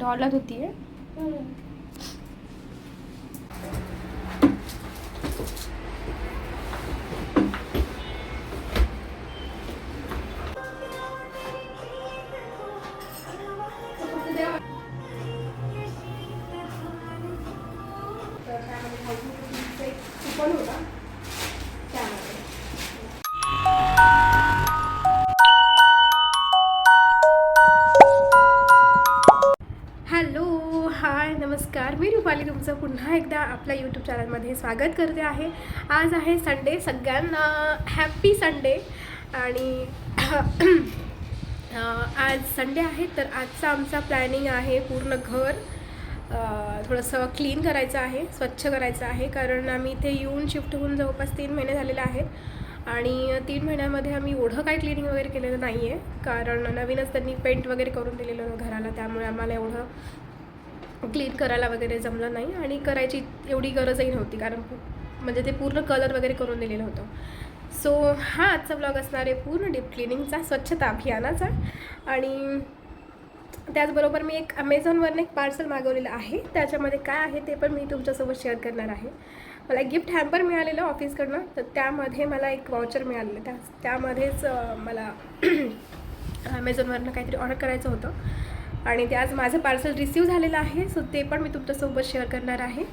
Dollar होती आहे you. तुमचं पुन्हा एकदा आपल्या यूट्यूब चॅनलमध्ये स्वागत करते आहे. आज आहे संडे सगळ्यांना हॅपी संडे आणि आज संडे आहे तर आजचा आमचा प्लॅनिंग आहे पूर्ण घर थोडंसं क्लीन करायचं आहे स्वच्छ करायचं आहे. कारण आम्ही इथे येऊन शिफ्ट होऊन जवळपास तीन महिने झालेले आहेत. आणि तीन महिन्यामध्ये आम्ही एवढं काही क्लिनिंग वगैरे केलेलं नाही आहे कारण नवीनच त्यांनी पेंट वगैरे करून दिलेलं घराला. त्यामुळे आम्हाला एवढं क्लीन करायला वगैरे जमलं नाही आणि करायची एवढी गरजही नव्हती कारण म्हणजे ते पूर्ण कलर वगैरे करून दिलेलं होतं. सो हा आजचा ब्लॉग असणार आहे पूर्ण डीप क्लिनिंगचा स्वच्छता अभियानाचा. आणि त्याचबरोबर मी एक अमेझॉनवरनं एक पार्सल मागवलेलं आहे. त्याच्यामध्ये काय आहे ते पण मी तुमच्यासोबत शेअर करणार आहे. मला एक गिफ्ट हॅम्पर मिळालेलं ऑफिसकडनं तर त्यामध्ये मला एक वाउचर मिळालेलं. त्या त्यामध्येच मला अमेझॉनवरनं काहीतरी ऑर्डर करायचं होतं. आणि ते आज माझं पार्सल रिसीव झालेलं आहे. सो ते पण मी तुमच्यासोबत शेअर करणार आहे.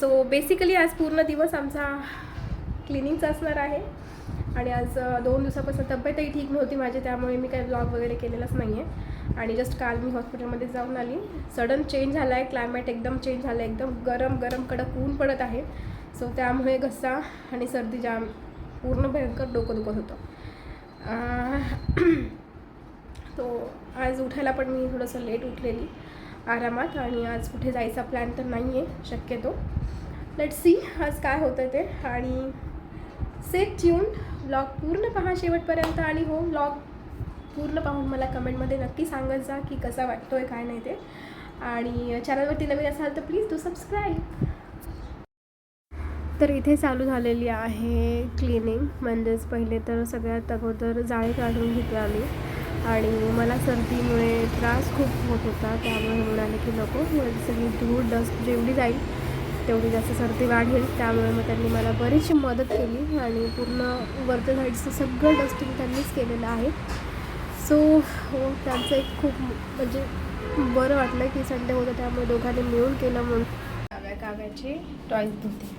सो बेसिकली आज पूर्ण दिवस आमचा क्लिनिंगचा असणार आहे. आणि आज दोन दिवसापासून तब्येतही ठीक नव्हती माझी त्यामुळे मी काही ब्लॉग वगैरे केलेलाच नाही आहे आणि जस्ट काल मी हॉस्पिटलमध्ये जाऊन आली. सडन चेंज झाला आहे क्लायमेट एकदम चेंज झालं आहे एकदम गरम गरम कडक ऊन पडत आहे. सो त्यामुळे घसा आणि सर्दी जाम पूर्ण भयंकर डोकं दुखत होतं. तो आज उठायला पण मी थोडंसं लेट उठलेली आरामात आणि आज कुठे जायचा प्लॅन तर नाही आहे शक्यतो. लेट सी आज काय होतं ते. आणि सेफ ट्यून ब्लॉग पूर्ण पहा शेवटपर्यंत आणि हो ब्लॉग पूर्ण पाहून मला कमेंटमध्ये नक्की सांगत जा की कसा वाटतो आहे काय नाही ते. आणि चॅनलवरती नवीन असाल तर प्लीज डू सबस्क्राईब तर इथे चालू झालेली आहे क्लिनिंग म्हणजेच पहिले तर सगळ्यात अगोदर जाळे काढून घेतो आम्ही. आणि मला सर्दीमुळे त्रास खूप होत होता त्यामुळे म्हणाले की नको. सगळी धूळ डस्ट जेवढी जाईल तेवढी जास्त सर्दी वाढेल. त्यामुळे मग त्यांनी मला बरीचशी मदत केली आणि पूर्ण वरच्या साईडचं सगळं डस्टिंग त्यांनीच केलेलं आहे. सो हो त्यांचं एक खूप म्हणजे बरं वाटलं की संडे होतं त्यामुळे दोघांनी मिळून केलं म्हणून. काव्या काव्याची टॉईज धुते.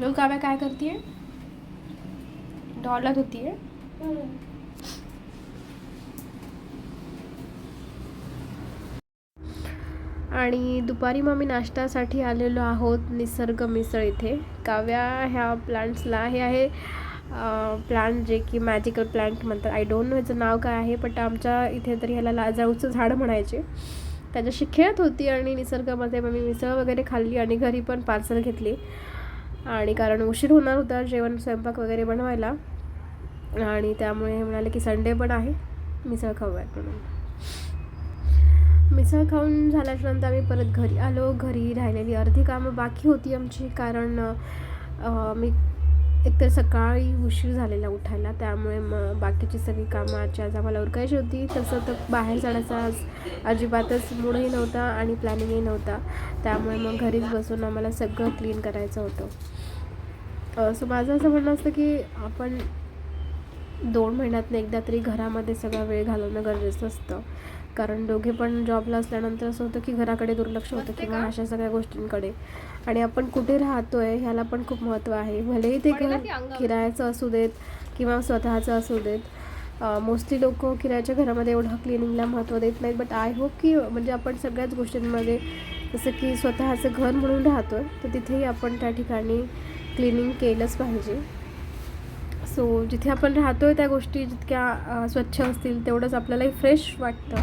मग काव्या काय करते डॉलर होती आणि दुपारी मग आम्ही नाश्त्यासाठी आलेलो आहोत निसर्ग मिसळ इथे. काव्या ह्या प्लांट्सला हे आहे प्लांट जे की मॅजिकल प्लांट म्हणतात. आय डोंट नो याचं नाव काय आहे बट आमच्या इथे तरी ह्याला लाजाळूचं झाड म्हणायचे. त्याच्याशी खेळत होती आणि निसर्गामध्ये मग मी मिसळ वगैरे खाल्ली आणि घरी पण पार्सल घेतली. आणि कारण उशीर होणार होता जेवण स्वयंपाक वगैरे बनवायला. आणि त्यामुळे हे म्हणाले की संडे पण आहे मिसळ खाऊयात म्हणून. मिसळ खाऊन झाल्याच्यानंतर आम्ही परत घरी आलो. घरी राहिलेली अर्धी कामं बाकी होती आमची. कारण मी एकतर सकाळी उशीर झालेला उठायला. त्यामुळे मग बाकीची सगळी कामं आजच्या आज आम्हाला उरकायची होती. तसं तर बाहेर जाण्याचा आज अजिबातच मूडही नव्हता आणि प्लॅनिंगही नव्हता. त्यामुळे मग घरीच बसून आम्हाला सगळं क्लीन करायचं होतं. सो माझं असं म्हणणं असतं की आपण दोन महिन्यातनं एकदा तरी घरामध्ये सगळा वेळ घालवणं गरजेचं असतं. कारण दोघे पण जॉबला असल्यानंतर असं होतं की घराकडे दुर्लक्ष होतं किंवा अशा सगळ्या गोष्टींकडे. आणि आपण कुठे राहतोय ह्याला पण खूप महत्त्व आहे. भलेही ते घर किरायाचं असू देत किंवा स्वतःचं असू देत. मोस्टली लोक किरायाच्या घरामध्ये एवढं क्लिनिंगला महत्त्व देत नाहीत. बट आय होप की म्हणजे आपण सगळ्याच गोष्टींमध्ये जसं की स्वतःचं घर म्हणून राहतो आहे तर तिथेही आपण त्या ठिकाणी क्लिनिंग केलंच पाहिजे. सो जिथे आपण राहतो आहे त्या गोष्टी जितक्या स्वच्छ असतील तेवढंच आपल्यालाही फ्रेश वाटतं.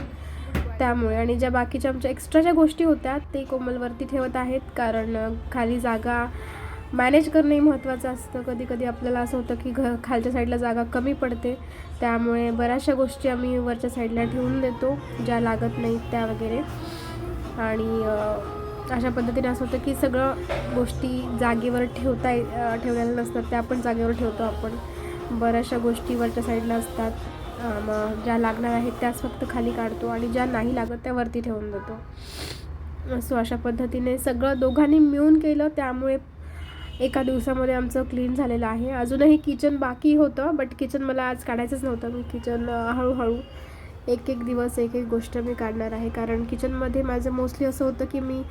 त्यामुळे आणि ज्या बाकीच्या आमच्या एक्स्ट्रा ज्या गोष्टी होत्या ते कोमलवरती ठेवत आहेत. कारण खाली जागा मॅनेज करणंही महत्त्वाचं असतं. कधी कधी आपल्याला असं होतं की घ खालच्या साईडला जागा कमी पडते. त्यामुळे बऱ्याचशा गोष्टी आम्ही वरच्या साईडला ठेवून देतो ज्या लागत नाहीत त्या वगैरे. आणि अशा पद्धतीने असं होतं की सगळं गोष्टी जागेवर ठेवता ये- ठेवलेल्या नसतात. त्या पण जागेवर ठेवतो आपण. बऱ्याचशा गोष्टी वरच्या साईडला असतात. मग ज्या लागणार आहेत त्याच फक्त खाली काढतो आणि ज्या नाही लागत त्या वरती ठेवून देतो. सो अशा पद्धतीने सगळं दोघांनी मिळून केलं. त्यामुळे एका दिवसामध्ये आमचं क्लीन झालेलं आहे. अजूनही किचन बाकी होतं बट किचन मला आज काढायचंच नव्हतं. मी किचन हळूहळू एक एक दिवस एक एक गोष्ट मी काढणार आहे. कारण किचनमध्ये माझं मोस्टली असं होतं की मी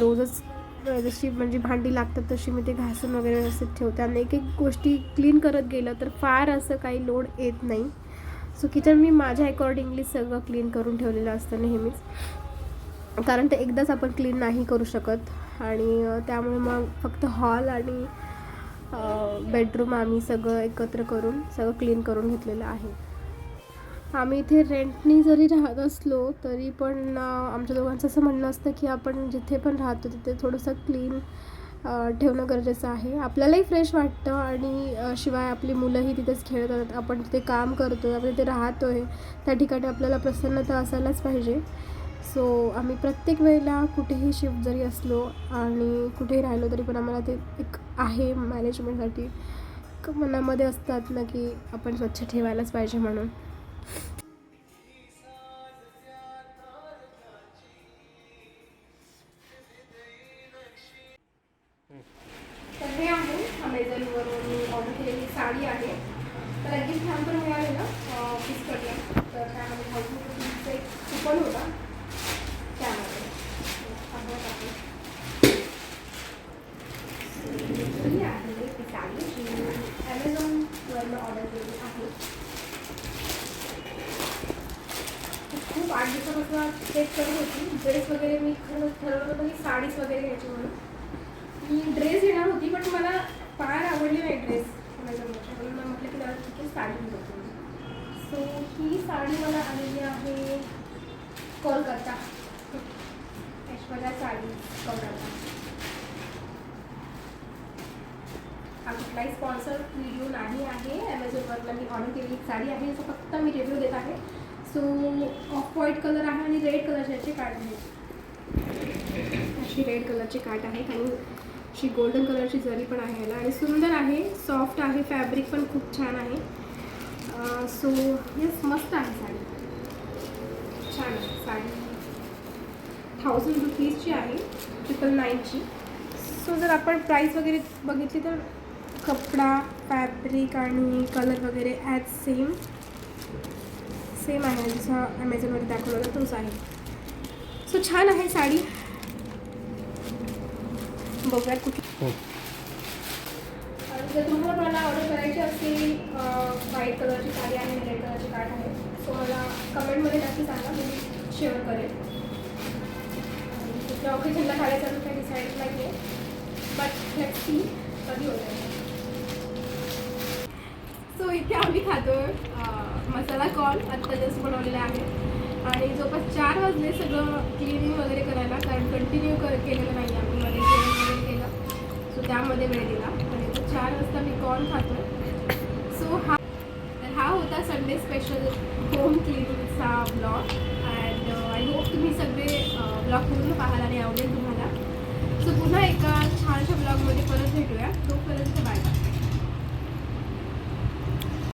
रोजच जशी म्हणजे भांडी लागतात तशी मी ते घासून वगैरे व्यवस्थित ठेवते. आणि एक एक गोष्टी क्लीन करत गेलं तर फार असं काही लोड येत नाही. चुकीचं मी माझ्या अकॉर्डिंगली सगळं क्लीन करून ठेवलेलं असतं नेहमीच. कारण ते एकदाच आपण क्लीन नाही करू शकत. आणि त्यामुळे मग फक्त हॉल आणि बेडरूम आम्ही सगळं एकत्र करून सगळं क्लीन करून घेतलेलं आहे. आम्ही इथे रेंटनी जरी राहत असलो तरी पण आमच्या दोघांचं असं म्हणणं असतं की आपण जिथे पण राहतो तिथे थोडंसं क्लीन ठेवणं गरजेचं आहे. आपल्यालाही फ्रेश वाटतं आणि शिवाय आपली मुलंही तिथेच खेळत असतात. आपण तिथे काम करतो आपण तिथे राहतो आहे त्या ठिकाणी आपल्याला प्रसन्नता असायलाच पाहिजे. सो आम्ही प्रत्येक वेळेला कुठेही शिफ्ट जरी असलो आणि कुठेही राहिलो तरी पण आम्हाला ते एक आहे मॅनेजमेंटसाठी मनामध्ये असतात ना की आपण स्वच्छ ठेवायलाच पाहिजे म्हणून. ड्रेस वगैरे मी खरं ठरवलं होतं की साडीच वगैरे घ्यायची म्हणून. मी ड्रेस घेणार होती पण मला फार आवडली नाही ड्रेस. अमेझॉनवरच्या म्हणून मग म्हटलं की मला ठीक आहे साडी घेतो सो ही साडी मला आलेली आहे कोलकाता. ऐश्वर्या साडी कोलकाता. हा कुठलाही स्पॉन्सर व्हिडिओ नाही आहे. ॲमेझॉनवरला मी ऑर्डर केलेली साडी आहे. सो फक्त मी रिव्ह्यू देत आहे. सो ऑफ व्हाईट कलर आहे आणि रेड कलरचे याचे काट आहे. अशी रेड कलरची काट आहे आणि अशी गोल्डन कलरची जरी पण आहे याला. आणि सुंदर आहे सॉफ्ट आहे फॅब्रिक पण खूप छान आहे. सो येस मस्त आहे साडी. छान आहे साडी. थाउजंड रुपीजची आहे ट्रिपल नाईनची सो जर आपण प्राईस वगैरे बघितली तर कपडा फॅब्रिक आणि कलर वगैरे ॲज सेम सेम आहे जसं ॲमेझॉनमध्ये दाखवलेला तोच आहे. सो छान आहे साडी. बघूयात कुठली. आणि जर तुम्हाला मला ऑर्डर करायची असेल व्हाईट कलरची साडी आहे आणि रेड कलरची कार्ड आहे सो मला कमेंटमध्ये नक्की सांगा मी शेअर करेन. कुठल्या ऑकेशनला काढायचं अजून काही डिसाईड नाही आहे बट लेट्स सी कधी होतं सो इथे आम्ही खातो मसाला कॉर्न आत्ता जस्ट बनवलेला आहे. आणि जवळपास चार वाजले सगळं क्लिनिंग वगैरे करायला कारण कंटिन्यू कर केलेलं नाही आम्ही मध्ये जेवण वगैरे केलं. सो त्यामध्ये वेळ दिला. आणि चार वाजता मी कॉर्न खातो सो हा तर हा होता संडे स्पेशल होम क्लिनिंगचा ब्लॉग अँड आय होप तुम्ही सगळे uh, ब्लॉग पूर्ण पाहायला आणि आवडेल तुम्हाला. सो पुन्हा एका छानशा ब्लॉगमध्ये परत भेटूया. तोपर्यंत बाय